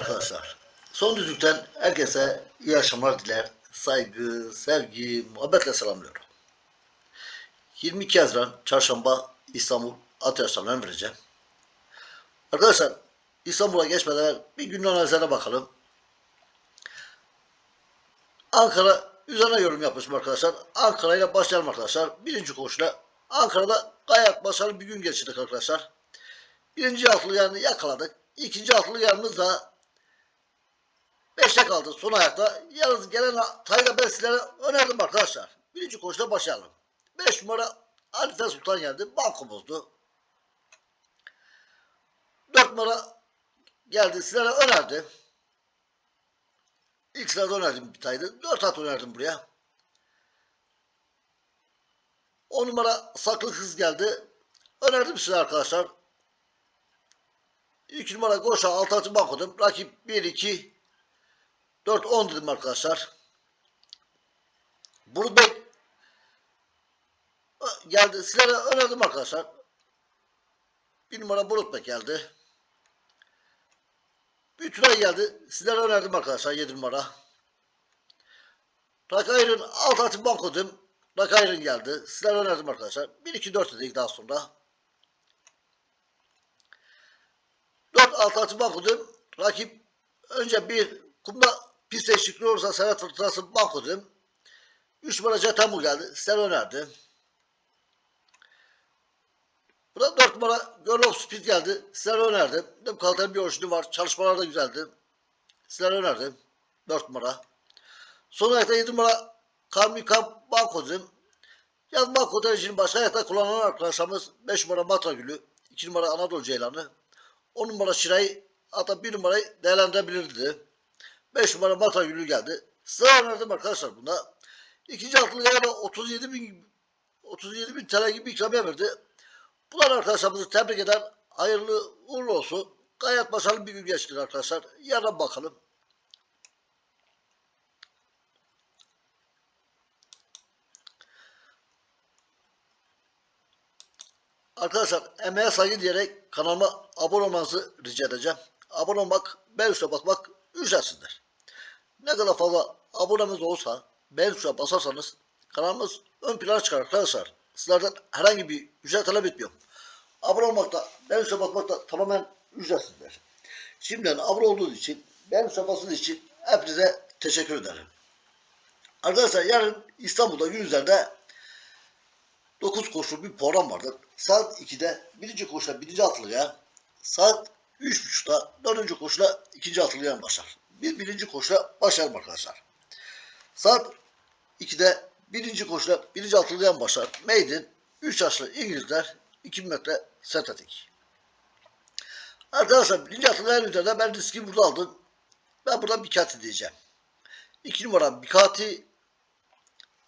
arkadaşlar. Son düzlükten herkese iyi akşamlar diler. Saygı, sevgi, muhabbetle selamlıyorum. 22 Haziran Çarşamba İstanbul At Yarışları'nı vereceğim. Arkadaşlar İstanbul'a geçmeden bir günün analizlerine bakalım. Ankara üzerine yorum yapmışım arkadaşlar. Ankara ile başlayalım arkadaşlar. Birinci koşuyla Ankara'da gayet başarılı bir gün geçirdik arkadaşlar. Birinci altılı yanını yakaladık. İkinci altılı yanımız da 5'te kaldı son ayakta. Yalnız gelen Tayga ben sizlere önerdim arkadaşlar. Birinci koşuda başlayalım. 5 numara Arife Sultan geldi. Bankomuzdu. 4 numara geldi. Sizlere önerdi. İlk sırada önerdim bir taydı. 4 at önerdim buraya. 10 numara saklı kız geldi. Önerdim size arkadaşlar. 2 numara Goşa 6 atı bankodım. Rakip 1 2 4 10 dedim arkadaşlar. Burbek geldi. Sizlere önerdim arkadaşlar. 1 numara Bulutbek geldi. Bütünay geldi. Sizlere önerdim arkadaşlar 7 numara. Rakayrın alt atı bankodım. Rakayrın geldi. Sizlere önerdim arkadaşlar. 1 2 4 dedik daha sonra. 4 alt atı bankodım. Rakip önce bir kumda pist değişikliği olursa Serhat Fırtınası bankodım. 3 numara Cetamul geldi. Sizlere önerdim. Burada 4 numara Girl of Speed geldi. Sizlere önerdim. Dedim kaliteli bir orijini var. Çalışmalar da güzeldi. Sizlere önerdim. 4 numara. Son ayakta 7 numara Kamika Banko'dum. Yaz Banko tercihini başka ayakta kullanan arkadaşlarımız 5 numara Matra Gülü, 2 numara Anadolu Ceylanı, 10 numara Şiray, hatta 1 numarayı değerlendirebilirdi. 5 numara Matra Gülü geldi. Size önerdim arkadaşlar bunda. İkinci altılı yani 37 bin 37 bin TL gibi ikramiye verdi. Bunlar arkadaşlarımızı tebrik eder. Hayırlı uğurlu olsun. Gayet başarılı bir gün geçti arkadaşlar. Yarın bakalım. Arkadaşlar emeğe saygı diyerek kanalıma abone olmanızı rica edeceğim. Abone olmak, beğen tuşuna basmak ücretsizdir. Ne kadar fazla abonemiz olsa, beğen tuşuna basarsanız kanalımız ön plana çıkar arkadaşlar. Sizlerden herhangi bir ücret talep etmiyorum. Abone olmakta, beğen tuşuna basmakta tamamen ücretsizdir. Şimdiden abone olduğunuz için, beğen tuşuna bastığınız için hepinize teşekkür ederim. Arkadaşlar yarın İstanbul'da gün üzerinde 9 koşulu bir program vardır. Saat 2'de birinci koşuda birinci atılıya, saat 3.30'da dördüncü koşuda ikinci atılıya başlar. Bir birinci koşuda başlarım arkadaşlar. Saat 2'de birinci koşuda birinci atılıya başlar. Maiden 3 yaşlı İngilizler 2000 metre sentetik. Arkadaşlar birinci atılıya üzerinde ben riski burada aldım. Ben buradan Bikati diyeceğim. 2 numara Bikati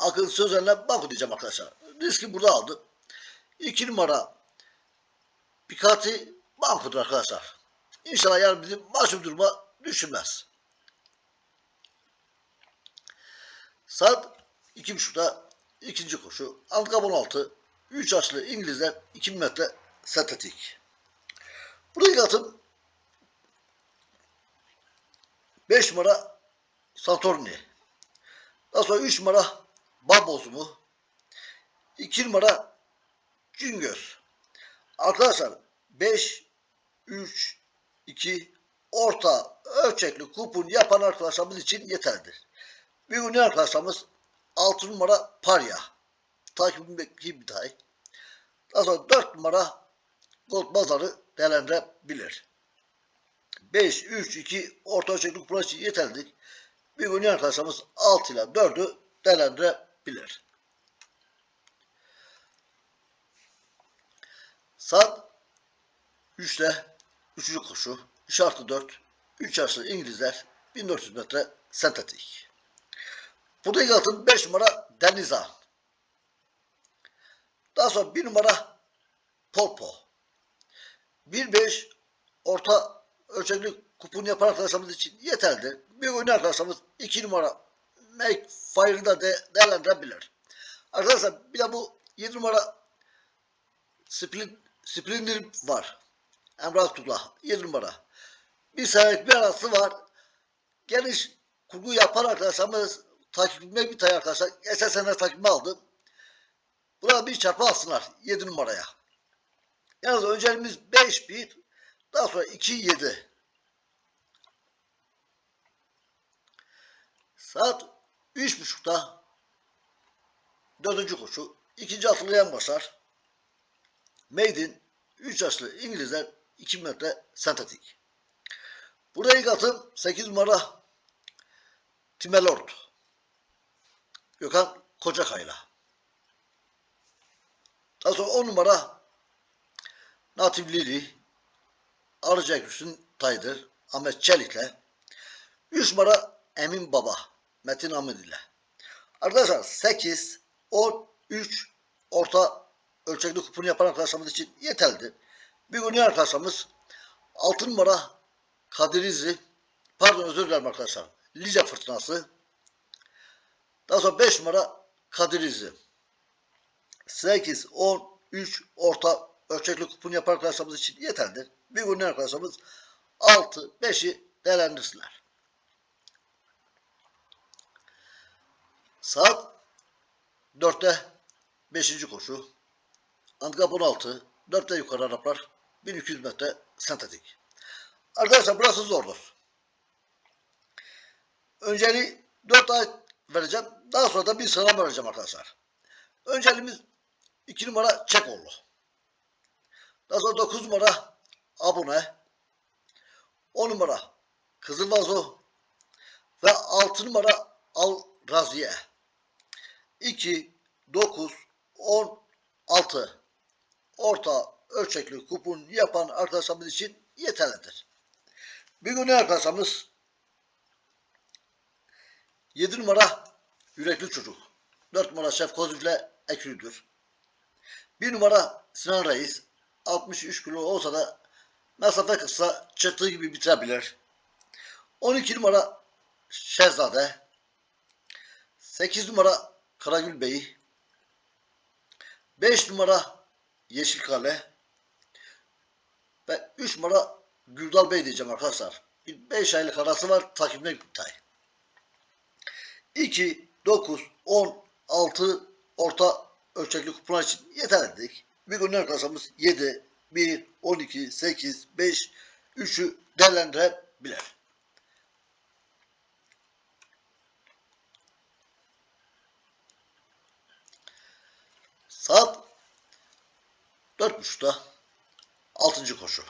Akın sözlerine bak diyeceğim arkadaşlar. Riski burada aldım. 2 numara Bikati bankodur arkadaşlar. İnşallah yarın bizim başım duruma düşünmez. Saat 2.30'da ikinci koşu. Antkap 16. 3 yaşlı İngilizler 2000 metre sentetik. Burayı atım 5 numara Saturni. Daha sonra 3 numara Barboz mu? 2 numara Cingöz. Arkadaşlar 5 3 2 orta ölçekli kupon yapan arkadaşlarımız için yeterlidir. Bir gün arkadaşlarımız 6 numara Parya. Takibindeki bir tay. Daha sonra 4 numara Gold Bazarı değerlendirebilir. 5, 3, 2 orta ölçekli için yeterlidir. Bir gün arkadaşlarımız 6 ile 4'ü değerlendirebilir. Saat 3'te 3. koşu. 3 artı 4. 3 yaşlı İngilizler 1400 metre sentetik. Burada atın 5 numara Deniza. Daha sonra 1 numara Polpo. 1-5 orta ölçekli kupon yapan arkadaşlarımız için yeterlidir. Bir oyun arkadaşlarımız 2 numara Make Fire'ı da de, değerlendirebilir. Arkadaşlar bir de bu 7 numara Split, Splinter var. Emrah Tula 7 numara. bir senelik bir arası var. Geniş kurgu yapan arkadaşlarımız takipime bir tane arkadaşlar. Geçen sene takipime aldım. Buna bir çarpı alsınlar 7 numaraya. Yalnız önceliğimiz 5-1 daha sonra 2-7. Saat 3.30'da dördüncü koşu. ikinci atlayan başlar. Maiden 3 yaşlı İngilizler 2 metre sentetik. Burada ilk atım 8 numara Timelord. Gökhan Kocakay'la. Daha sonra 10 numara Natif Lili Arıca Gülsün Taydır Ahmet Çelik'le 3 numara Emin Baba Metin Hamid ile. Arkadaşlar 8, 10, 3 orta ölçekli kuponu yapan arkadaşlarımız için yeterlidir. Bir gün arkadaşlarımız 6 numara Kadir İzzi, pardon özür dilerim arkadaşlar. Lice Fırtınası. Daha sonra 5 numara Kadir İzzi. 8, 10, 3 orta ölçekli kupon yapan arkadaşlarımız için yeterlidir. Bir gün arkadaşlarımız 6, 5'i değerlendirsinler. Saat 4'te 5. koşu. Handikap 16. 4'te yukarı Araplar. 1200 metre sentetik. Arkadaşlar burası zordur. Önceliği 4 ay vereceğim. Daha sonra da bir sıra vereceğim arkadaşlar. Önceliğimiz 2 numara Çekoğlu. Daha sonra 9 numara Abone. 10 numara Kızıl Vazo. Ve 6 numara Al Raziye. 2, 9, 10, 6 orta ölçekli kupon yapan arkadaşlarımız için yeterlidir. Bir gün arkadaşlarımız 7 numara yürekli çocuk. 4 numara Şef Kozif'le Ekül'dür. 1 numara Sinan Reis 63 kilo olsa da mesafe kısa çıktığı gibi bitirebilir. 12 numara Şehzade 8 numara Karagül Bey 5 numara Yeşilkale ve 3 numara Güldal Bey diyeceğim arkadaşlar. 5 aylık arası var takimde Gültay. 2, 9, 10, 6 orta ölçekli kuponlar için yeter dedik. Bir gün arkadaşlarımız 7, 1, 12, 8, 5, 3'ü değerlendirebilir. Saat dört buçukta altıncı koşu.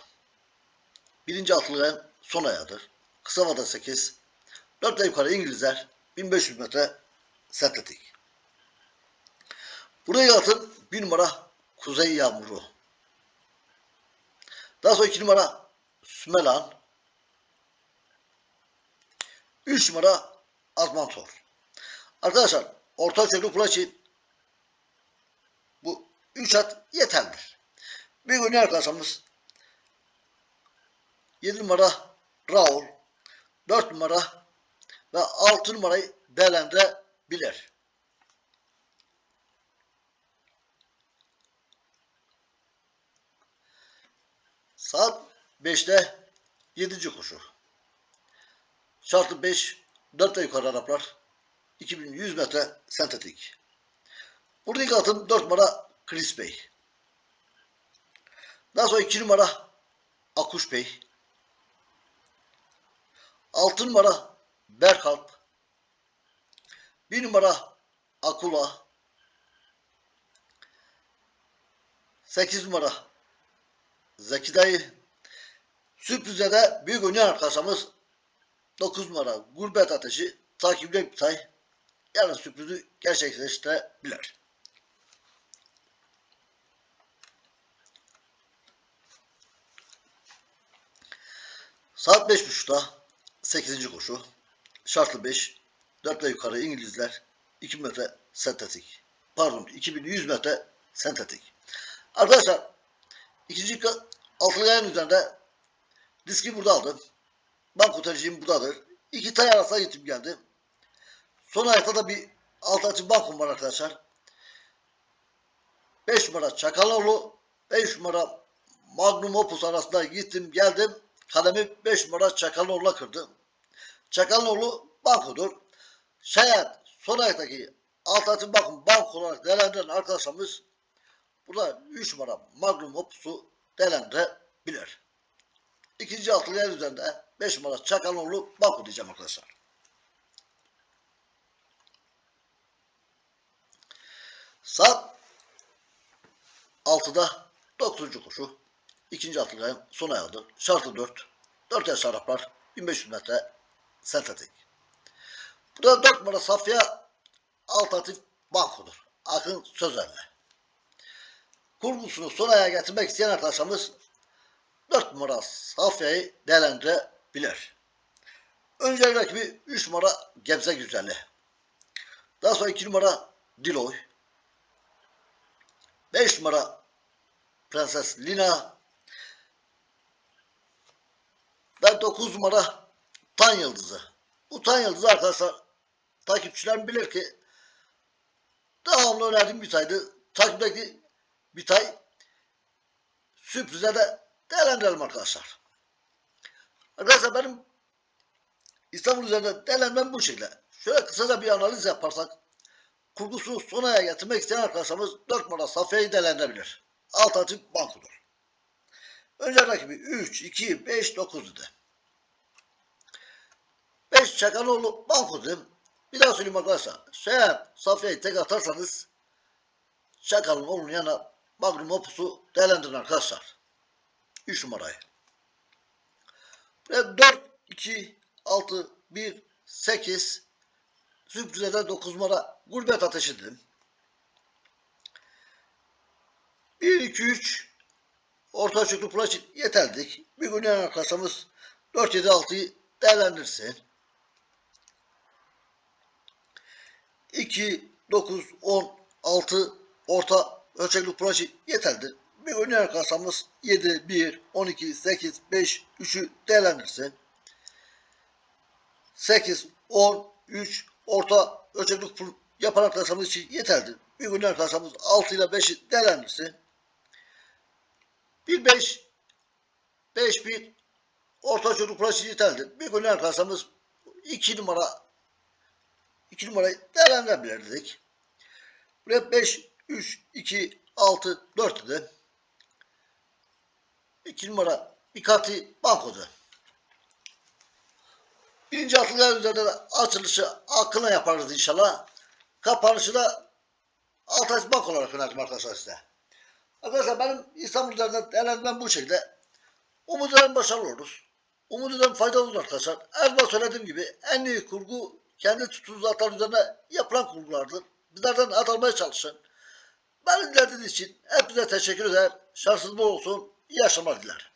Birinci atlıların son ayağıdır. Kısa vada 8. Dörtle yukarı İngilizler 1500 metre sentetik. Buraya atın bir numara Kuzey Yağmuru. Daha sonra iki numara Sümelan. Üç numara Azmantor. Arkadaşlar orta kulaç için bu üç at yeterlidir. Bir gün arkadaşımız 7 numara Raul, 4 numara ve 6 numarayı değerlendirebilir. Saat 5'te 7. koşu. Şartlı 5, 4 ve yukarı Araplar. 2100 metre sentetik. Buradaki atım 4 numara Chris Bey. Daha sonra 2 numara Akuş Bey. 6 numara Berkalp. 1 numara Akula. 8 numara Zeki Dayı. Sürprize de büyük oynayan arkadaşımız 9 numara Gurbet Ateşi takipte bir tay. Yarın sürprizi gerçekleştirebilir. Saat 5.30'da 8. koşu. Şartlı 5. 4 ve yukarı İngilizler 2 metre sentetik. Pardon 2100 metre sentetik. Arkadaşlar ikinci altılı ayağın üzerinde diski burada aldım. Banko tercihim buradadır. İki tay arasına gittim geldim. Son ayakta da bir altı açı bankom var arkadaşlar. 5 numara Çakaloğlu, 5 numara Magnum Opus arasında gittim geldim. kalemi 5 numara Çakalinoğlu'na kırdı. Çakalinoğlu bankodur. Şayet son ayaktaki alternatif bakım bank olarak değerlendiren arkadaşlarımız burada 3 numara Magnum Opus'u değerlendirebilir. İkinci altılı yer üzerinde 5 numara Çakalinoğlu banko diyeceğim arkadaşlar. Saat 6'da 9. koşu. ikinci altılı ayın son ayağıdır. Şartı 4. 4 yaş Araplar 1500 metre sentetik. Burada 4 numara Safya alternatif bankodur. Akın Sözer'le. Kurgusunu son ayağa getirmek isteyen arkadaşlarımız 4 numara Safya'yı değerlendirebilir. Önce rakibi 3 numara Gebze Güzelli. Daha sonra 2 numara Diloy. 5 numara Prenses Lina ve 9 numara Tan Yıldızı. Bu Tan Yıldızı arkadaşlar takipçilerim bilir ki devamlı önerdiğim bir taydı. Takipteki bir tay sürprize de değerlendirelim arkadaşlar. Arkadaşlar benim İstanbul üzerinde değerlenmem bu şekilde. Şöyle kısaca bir analiz yaparsak kurgusunu son aya getirmek isteyen arkadaşlarımız 4 numara Safya'yı değerlendirebilir. Alternatif bankodur. Önce rakibi 3, 2, 5, 9 idi. 5 Çakanoğlu dedim. Bir daha söyleyeyim arkadaşlar. Şayet Safya'yı tek atarsanız Çakal'ın oğlunun yanına Magnum Opus'u değerlendirin arkadaşlar. 3 numarayı. Ve 4, 2, 6, 1, 8, sürprize de 9 numara gurbet ateşi dedim. 1, 2, 3 orta çocuklu flash yeterdik. Bir gün yan arkadaşımız 4, 7, 6'yı değerlendirsin. 2, 9, 10, 6 orta ölçekli proje yeterlidir. Bir gün yan arkadaşımız 7, 1, 12, 8, 5, 3'ü değerlendirsin. 8, 10, 3 orta ölçekli yapan arkadaşlarımız için yeterlidir. Bir gün arkadaşlarımız 6 ile 5'i değerlendirsin. 1, 5, 5, 1 orta çocuk projesi yeterlidir. Bir gün arkadaşlarımız 2 numara 2 numarayı değerlendirebilirdik. Buraya 5, 3, 2, 6, 4 idi. 2 numara bir katı bankodu. Birinci atlılar üzerinde de açılışı aklına yaparız inşallah. Kapanışı da Altay Bank olarak yönettim arkadaşlar size. Arkadaşlar benim İstanbul üzerinden değerlendirmem bu şekilde. Umut ederim başarılı oluruz. Umut ederim faydalı olur arkadaşlar. Her söylediğim gibi en iyi kurgu kendi tutumsuzluklar üzerine yapılan kurgulardır. Bizlerden ad almaya çalışın. Beni dinlediğiniz için hepinize teşekkür eder. Şansınız olsun. İyi yaşamlar dilerim.